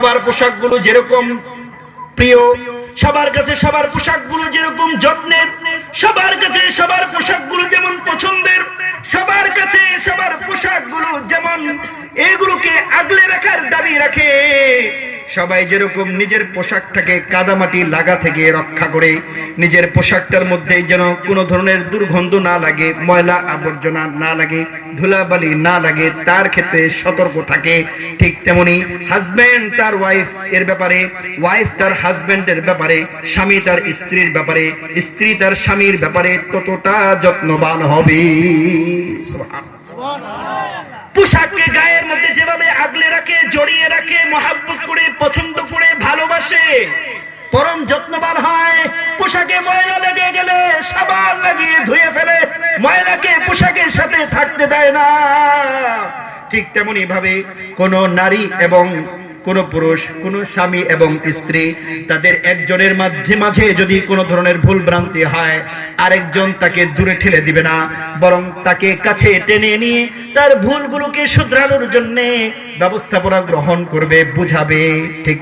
সবার পোশাকগুলো যেরকম প্রিয়, সবার কাছে সবার পোশাকগুলো যেরকম যত্নের, সবার কাছে সবার পোশাকগুলো যেমন পছন্দের, সবার কাছে সবার পোশাকগুলো যেমন, এগুলোকে আগলে রাখার দাবি রাখে। সবাই যেরকম নিজের পোশাকটাকে কাদামাটি লাগা থেকে রক্ষা করে নিজের পোশাকটার মধ্যে যেন কোনো ধরনের দুর্গন্ধ না লাগে ময়লা আবর্জনা না লাগে ধুলাবালি না লাগে তার ক্ষেত্রে সতর্ক থাকে। ঠিক তেমনি হাজবেন্ড তার ওয়াইফ এর ব্যাপারে ওয়াইফ তার হাজবেন্ডের ব্যাপারে স্বামী তার স্ত্রীর ব্যাপারে স্ত্রী তার স্বামীর ব্যাপারে ততটা যত্নবান হবে। পোশাককে গায়ের মধ্যে যেভাবে করে, পছন্দ করে, ভালোবাসে। পরম যত্নবান হয়, পোশাকে ময়লা লেগে গেলে, সাবান লাগিয়ে ধুয়ে ফেলে, ময়লাকে পোশাকের সাথে থাকতে দেয় না। ঠিক তেমনি ভাবে কোন নারী এবং কোন পুরুষ, কোন স্বামী এবং স্ত্রী তাদের একজনের মাঝে মাঝে যদি কোনো ধরনের ভুল ভ্রান্তি হয়, আরেকজন তাকে দূরে ঠেলে দিবে না, বরং তাকে কাছে টেনে নিয়ে তার ভুলগুলোকে শুধরানোর জন্যে ব্যবস্থাপনা গ্রহণ করবে, বুঝাবে, ঠিক